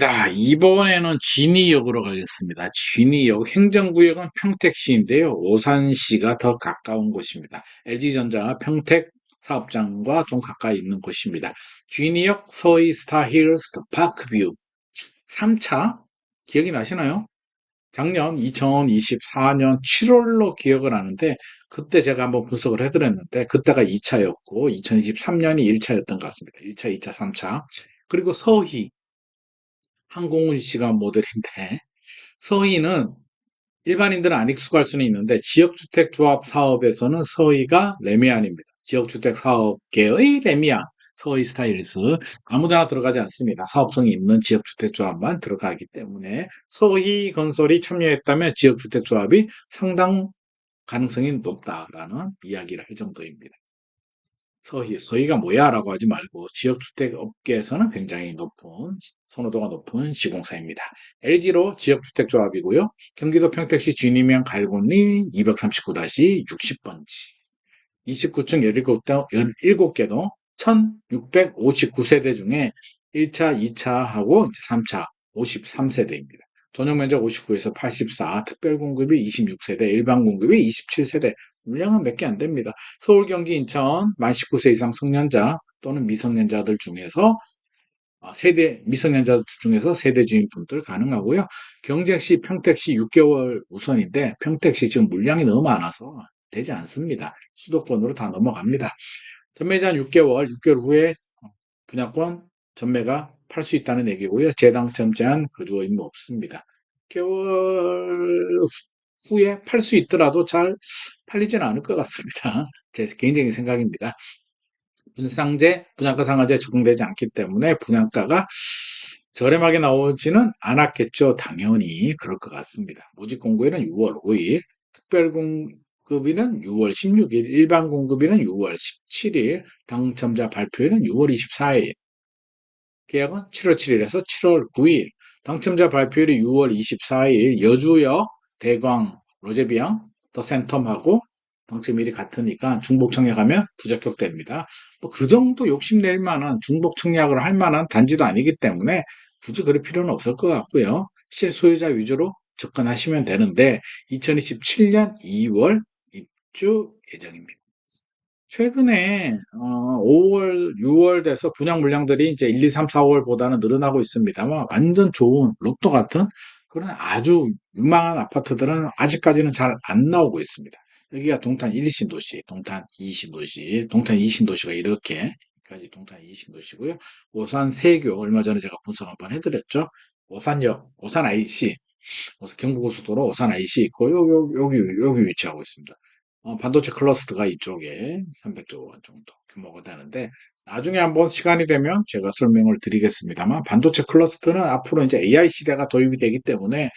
자, 이번에는 진이 역으로 가겠습니다. 진이 역 행정구역은 평택시인데요. 오산시가 더 가까운 곳입니다. LG전자 평택 사업장과 좀 가까이 있는 곳입니다. 진이역 서희 스타힐스 더 파크뷰 3차 기억이 나시나요? 작년 2024년 7월로 기억을 하는데 그때 제가 한번 분석을 해드렸는데 그때가 2차였고 2023년이 1차였던 것 같습니다. 1차, 2차, 3차 그리고 서희 항공운 시간 모델인데 서희는 일반인들은 안 익숙할 수는 있는데 지역주택 조합 사업에서는 서희가 레미안입니다. 지역주택 사업계의 레미안 서희 스타일리스 아무데나 들어가지 않습니다. 사업성이 있는 지역주택 조합만 들어가기 때문에 서희 건설이 참여했다면 지역주택 조합이 상당 가능성이 높다라는 이야기를 할 정도입니다. 서희, 서희가 뭐야? 라고 하지 말고 지역주택 업계에서는 굉장히 높은, 선호도가 높은 시공사입니다. LG로 지역주택조합이고요. 경기도 평택시 진이면 갈곤리 239-60번지. 29층 17개도 1659세대 중에 1차, 2차하고 3차 53세대입니다. 전용 면적 59에서 84, 특별 공급이 26세대, 일반 공급이 27세대, 물량은 몇 개 안 됩니다. 서울, 경기, 인천 만 19세 이상 성년자 또는 미성년자들 중에서 아, 세대 미성년자 중에서 세대 주인분들 가능하고요. 경쟁시 평택시 6개월 우선인데 평택시 지금 물량이 너무 많아서 되지 않습니다. 수도권으로 다 넘어갑니다. 전매제한 6개월, 6개월 후에 분양권 전매가 팔 수 있다는 얘기고요. 재당첨 제한 거주 의무 없습니다. 6개월 후에 팔 수 있더라도 잘 팔리지는 않을 것 같습니다. 제 개인적인 생각입니다. 분상제, 분양가 상한제 적용되지 않기 때문에 분양가가 저렴하게 나오지는 않았겠죠. 당연히 그럴 것 같습니다. 모집 공고일은 6월 5일, 특별 공급일은 6월 16일, 일반 공급일은 6월 17일, 당첨자 발표일은 6월 24일, 계약은 7월 7일에서 7월 9일, 당첨자 발표일이 6월 24일, 여주역, 대광, 로제비앙, 더 센텀하고 당첨일이 같으니까 중복 청약하면 부적격됩니다. 뭐 그 정도 욕심낼 만한 중복 청약을 할 만한 단지도 아니기 때문에 굳이 그럴 필요는 없을 것 같고요. 실소유자 위주로 접근하시면 되는데 2027년 2월 입주 예정입니다. 최근에 어, 5월, 6월 돼서 분양 물량들이 이제 1, 2, 3, 4월보다는 늘어나고 있습니다만 완전 좋은 로또 같은 그런 아주 유망한 아파트들은 아직까지는 잘 안 나오고 있습니다. 여기가 동탄 1신도시, 동탄 2신도시, 동탄 2신도시가 이렇게 까지 동탄 2신도시고요. 오산 세교 얼마 전에 제가 분석 한번 해드렸죠. 오산역, 오산 IC, 경부고속도로 오산 IC 있고 여기 여기 여기 위치하고 있습니다. 어, 반도체 클러스터가 이쪽에 300조 원 정도 규모가 되는데 나중에 한번 시간이 되면 제가 설명을 드리겠습니다만 반도체 클러스터는 앞으로 이제 AI 시대가 도입이 되기 때문에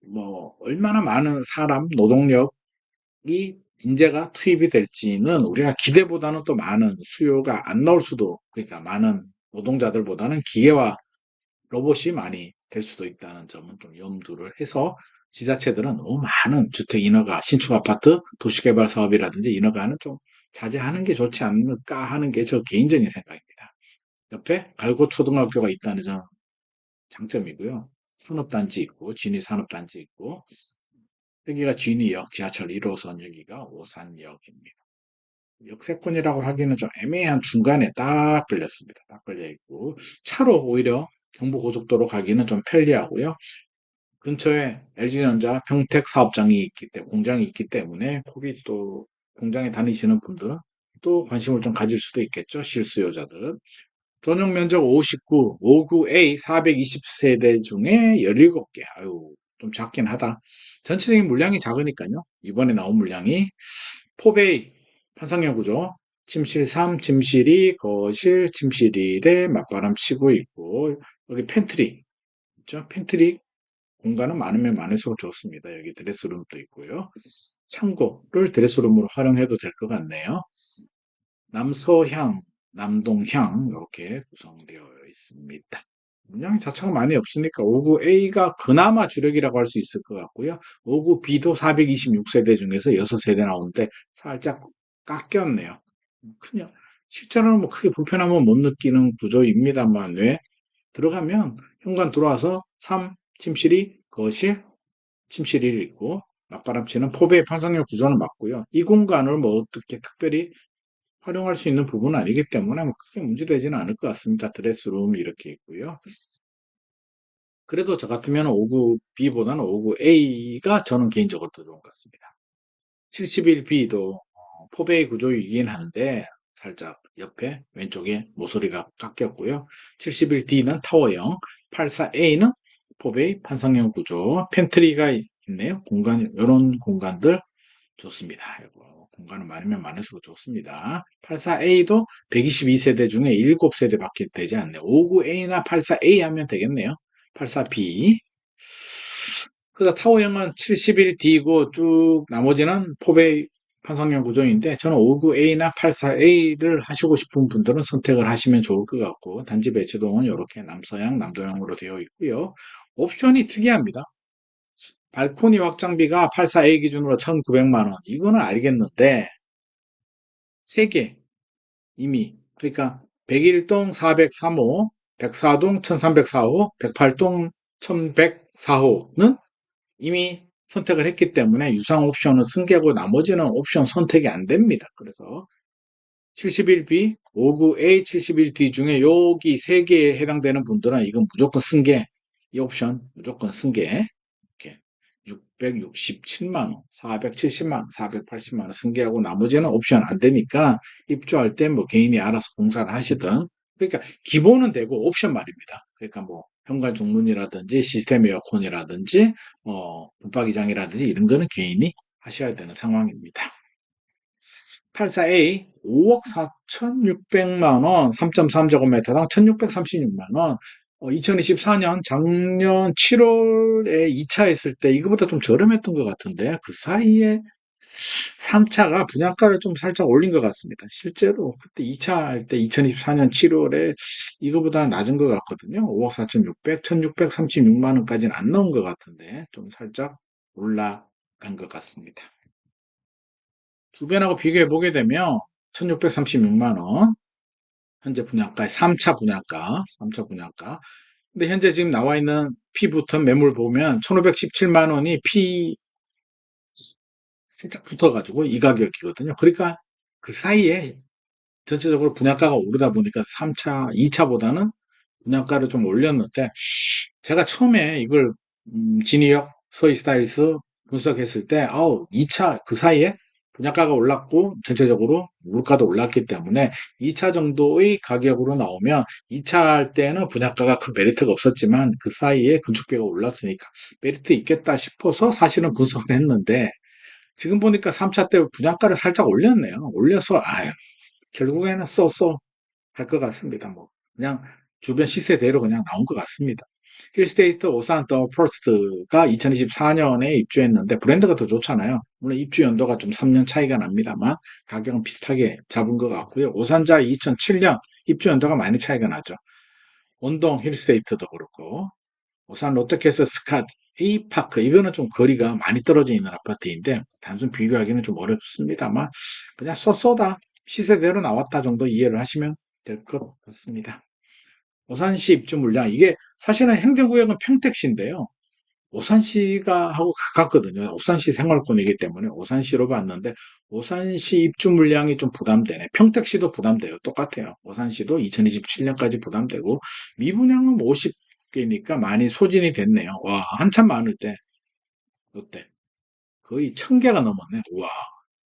뭐 얼마나 많은 사람 노동력이 인재가 투입이 될지는 우리가 기대보다는 또 많은 수요가 안 나올 수도 그러니까 많은 노동자들보다는 기계와 로봇이 많이 될 수도 있다는 점은 좀 염두를 해서 지자체들은 너무 많은 주택 인허가, 신축 아파트, 도시개발 사업이라든지 인허가는 좀 자제하는 게 좋지 않을까 하는 게 저 개인적인 생각입니다. 옆에 갈고초등학교가 있다는 점 장점이고요. 산업단지 있고, 진위 산업단지 있고, 여기가 진위역, 지하철 1호선 여기가 오산역입니다. 역세권이라고 하기는 좀 애매한 중간에 딱 걸렸습니다. 딱 걸려 있고, 차로 오히려 경부고속도로 가기는 좀 편리하고요. 근처에 LG전자 평택 사업장이 있기 때문에 공장이 있기 때문에 거기 또 공장에 다니시는 분들은 또 관심을 좀 가질 수도 있겠죠. 실수요자들. 전용 면적 59, 59A 420세대 중에 17개. 아유, 좀 작긴 하다. 전체적인 물량이 작으니까요. 이번에 나온 물량이 포베이 판상형 구조, 침실 3, 침실 2, 거실, 침실 1에 맞바람 치고 있고 여기 팬트리 있죠? 팬트리 공간은 많으면 많을수록 좋습니다. 여기 드레스룸도 있고요. 창고를 드레스룸으로 활용해도 될 것 같네요. 남서향, 남동향 이렇게 구성되어 있습니다. 물량이 자체가 많이 없으니까 59A가 그나마 주력이라고 할 수 있을 것 같고요. 59B도 426세대 중에서 6세대 나오는데 살짝 깎였네요. 그냥 실제로는 뭐 크게 불편함은 못 느끼는 구조입니다만 왜 들어가면 현관 들어와서 3, 침실 2, 거실, 침실 1 있고 맞바람치는 포배의 판상력 구조는 맞고요. 이 공간을 뭐 어떻게 특별히 활용할 수 있는 부분은 아니기 때문에 뭐 크게 문제되지는 않을 것 같습니다. 드레스룸 이렇게 있고요. 그래도 저 같으면 59B보다는 59A가 저는 개인적으로 더 좋은 것 같습니다. 71B도 포베이 구조이긴 한데 살짝 옆에 왼쪽에 모서리가 깎였고요. 71D는 타워형, 84A는 포베이 판상형 구조, 팬트리가 있네요. 공간 이런 공간들 좋습니다. 공간은 많으면 많을수록 좋습니다. 84A도 122세대 중에 7세대밖에 되지 않네요. 59A나 84A 하면 되겠네요. 84B. 그래서 타워형은 71D고 쭉 나머지는 포베이 판상형 구조인데 저는 59A나 84A를 하시고 싶은 분들은 선택을 하시면 좋을 것 같고 단지 배치동은 이렇게 남서양, 남도형으로 되어 있고요. 옵션이 특이합니다. 발코니 확장비가 84A 기준으로 1,900만원. 이거는 알겠는데, 3개. 이미. 그러니까, 101동 403호, 104동 1304호, 108동 1104호는 이미 선택을 했기 때문에 유상 옵션은 승계고 나머지는 옵션 선택이 안 됩니다. 그래서 71B, 59A, 71D 중에 여기 3개에 해당되는 분들은 이건 무조건 승계. 이 옵션 무조건 승계. 667만원, 470만원, 480만원 승계하고 나머지는 옵션 안 되니까 입주할 때 뭐 개인이 알아서 공사를 하시든 그러니까 기본은 되고 옵션 말입니다. 그러니까 뭐 현관 중문이라든지 시스템 에어컨이라든지 어 붙박이장이라든지 이런 거는 개인이 하셔야 되는 상황입니다. 84A 5억 4,600만 원 3.3제곱미터당 1,636만 원 2024년 작년 7월에 2차 했을 때 이거보다 좀 저렴했던 것 같은데 그 사이에 3차가 분양가를 좀 살짝 올린 것 같습니다. 실제로 그때 2차 할 때 2024년 7월에 이거보다 낮은 것 같거든요. 5억 4,600, 1,636만 원까지는 안 나온 것 같은데 좀 살짝 올라간 것 같습니다. 주변하고 비교해 보게 되면 1,636만 원 현재 분양가 3차 분양가 3차 분양가 근데 현재 지금 나와 있는 P 붙은 매물 보면 1517만 원이 P 살짝 붙어가지고 이 가격이거든요. 그러니까 그 사이에 전체적으로 분양가가 오르다 보니까 3차, 2차보다는 분양가를 좀 올렸는데 제가 처음에 이걸 음, 진이역 서희 스타일스 분석했을 때 아우 2차 그 사이에 분양가가 올랐고 전체적으로 물가도 올랐기 때문에 2차 정도의 가격으로 나오면 2차 할 때는 분양가가 큰 메리트가 없었지만 그 사이에 건축비가 올랐으니까 메리트 있겠다 싶어서 사실은 분석을 했는데 지금 보니까 3차 때 분양가를 살짝 올렸네요. 올려서 아유 결국에는 써써 할것 같습니다. 뭐 그냥 주변 시세대로 그냥 나온 것 같습니다. 힐스테이트 오산 더 퍼스트가 2024년에 입주했는데 브랜드가 더 좋잖아요. 물론 입주 연도가 좀 3년 차이가 납니다만 가격은 비슷하게 잡은 것 같고요. 오산자 2007년 입주 연도가 많이 차이가 나죠. 원동 힐스테이트도 그렇고 오산 롯데캐슬 스카드 A파크 이거는 좀 거리가 많이 떨어져 있는 아파트인데 단순 비교하기는 좀 어렵습니다만 그냥 쏘쏘다 시세대로 나왔다 정도 이해를 하시면 될 것 같습니다. 오산시 입주 물량 이게 사실은 행정구역은 평택시인데요. 오산시가 하고 가깝거든요. 오산시 생활권이기 때문에 오산시로 봤는데 오산시 입주 물량이 좀 부담되네. 평택시도 부담돼요. 똑같아요. 오산시도 2027년까지 부담되고 미분양은 50개니까 많이 소진이 됐네요. 와 한참 많을 때 어때? 거의 1000개가 넘었네. 와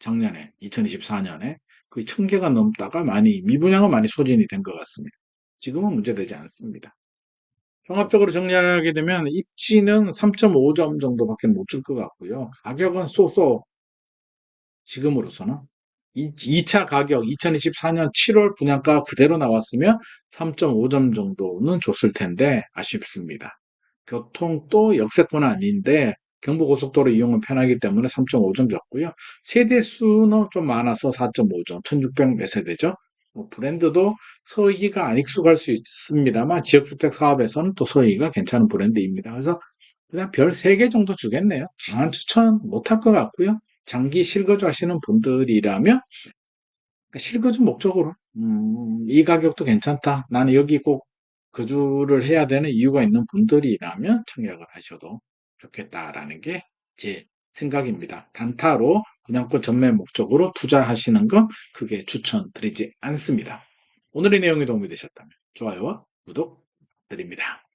작년에 2024년에 거의 1000개가 넘다가 많이 미분양은 많이 소진이 된 것 같습니다. 지금은 문제되지 않습니다. 종합적으로 정리하게 되면 입지는 3.5점 정도밖에 못 줄 것 같고요. 가격은 쏘쏘 지금으로서는 2차 가격 2024년 7월 분양가 그대로 나왔으면 3.5점 정도는 줬을 텐데 아쉽습니다. 교통도 역세권 아닌데 경부고속도로 이용은 편하기 때문에 3.5점 줬고요. 세대 수는 좀 많아서 4.5점, 1600 몇 세대죠. 뭐 브랜드도 서희가 안 익숙할 수 있습니다만 지역주택 사업에서는 또 서희가 괜찮은 브랜드입니다. 그래서 그냥 별 3개 정도 주겠네요. 강한 추천 못할 것 같고요. 장기 실거주 하시는 분들이라면 실거주 목적으로 음, 이 가격도 괜찮다. 나는 여기 꼭 거주를 해야 되는 이유가 있는 분들이라면 청약을 하셔도 좋겠다라는 게 제 생각입니다. 단타로 분양권 전매 목적으로 투자하시는 건 크게 추천드리지 않습니다. 오늘의 내용이 도움이 되셨다면 좋아요와 구독 드립니다.